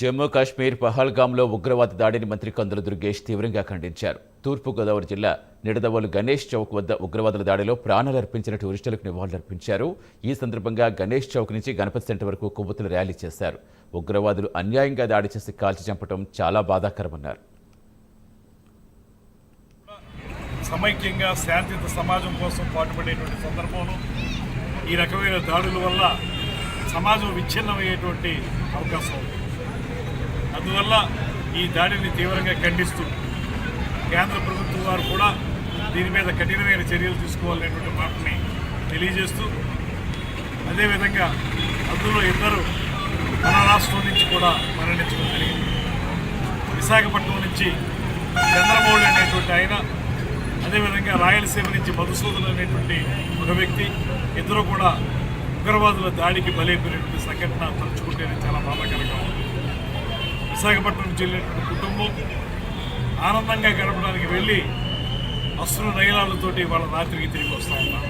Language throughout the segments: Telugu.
జమ్మూ కాశ్మీర్ పహల్గామ్లో ఉగ్రవాద దాడిని మంత్రి కందుల దుర్గేష్ తీవ్రంగా ఖండించారు. తూర్పుగోదావరి జిల్లా నిడదవోలు గణేష్ చౌక్ వద్ద ఉగ్రవాదుల దాడిలో ప్రాణాలర్పించిన టూరిస్టులకు నివాళులర్పించారు. ఈ సందర్భంగా గణేష్ చౌక్ నుంచి గణపతి సెంటర్ వరకు కొవ్వొత్తులు ర్యాలీ చేశారు. ఉగ్రవాదులు అన్యాయంగా దాడి చేసి కాల్చి చంపడం చాలా బాధాకరమన్నారు. సమైక్యంగా శాంతియుత సమాజం కోసం పాటుపడేటువంటి సందర్భంలో ఈ రకమైన దాడుల వల్ల సమాజం విచ్ఛిన్నమయ్యేటువంటి అవకాశం ఉంది. అందువల్ల ఈ దాడిని తీవ్రంగా ఖండిస్తూ కేంద్ర ప్రభుత్వం వారు కూడా దీని మీద కఠినమైన చర్యలు తీసుకోవాలనేటువంటి మాటని తెలియజేస్తూ అదేవిధంగా అందులో ఇద్దరు మన రాష్ట్రం నుంచి కూడా మరణించడం జరిగింది. విశాఖపట్నం నుంచి చంద్రమౌళి అనేటువంటి ఆయన అదేవిధంగా రాయలసీమ నుంచి మధుసూదన్ అనేటువంటి ఒక వ్యక్తి ఇద్దరు కూడా ఉగ్రవాదుల దాడికి బలైపోయినటువంటి సంఘటన తలుచుకుంటేనే చాలా బాధాకరంగా ఉంది. విశాఖపట్నం నుంచి వెళ్ళినటువంటి కుటుంబం ఆనందంగా గడపడానికి వెళ్ళి అసలు నైలాలతోటి వాళ్ళ రాత్రికి తిరిగి వస్తా ఉన్నారు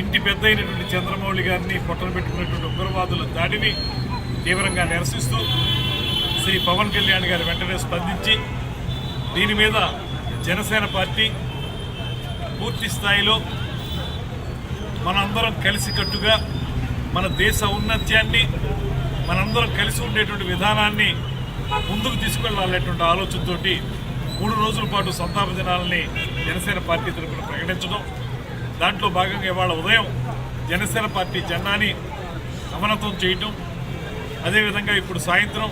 ఇంటి పెద్ద అయినటువంటి చంద్రమౌళి గారిని పొట్టలు పెట్టుకున్నటువంటి ఉగ్రవాదుల దాడిని తీవ్రంగా నిరసిస్తూ శ్రీ పవన్ కళ్యాణ్ గారు వెంటనే స్పందించి దీని మీద జనసేన పార్టీ పూర్తి స్థాయిలో మనందరం కలిసికట్టుగా మన దేశ ఔన్నత్యాన్ని మనందరం కలిసి ఉండేటువంటి విధానాన్ని ముందుకు తీసుకెళ్ళాలనేటువంటి ఆలోచనతోటి మూడు రోజుల పాటు సంతాప దినాలని జనసేన పార్టీ తరఫున ప్రకటించడం. దాంట్లో భాగంగా ఇవాళ ఉదయం జనసేన పార్టీ జెండాని సమనత్వం చేయటం. అదేవిధంగా ఇప్పుడు సాయంత్రం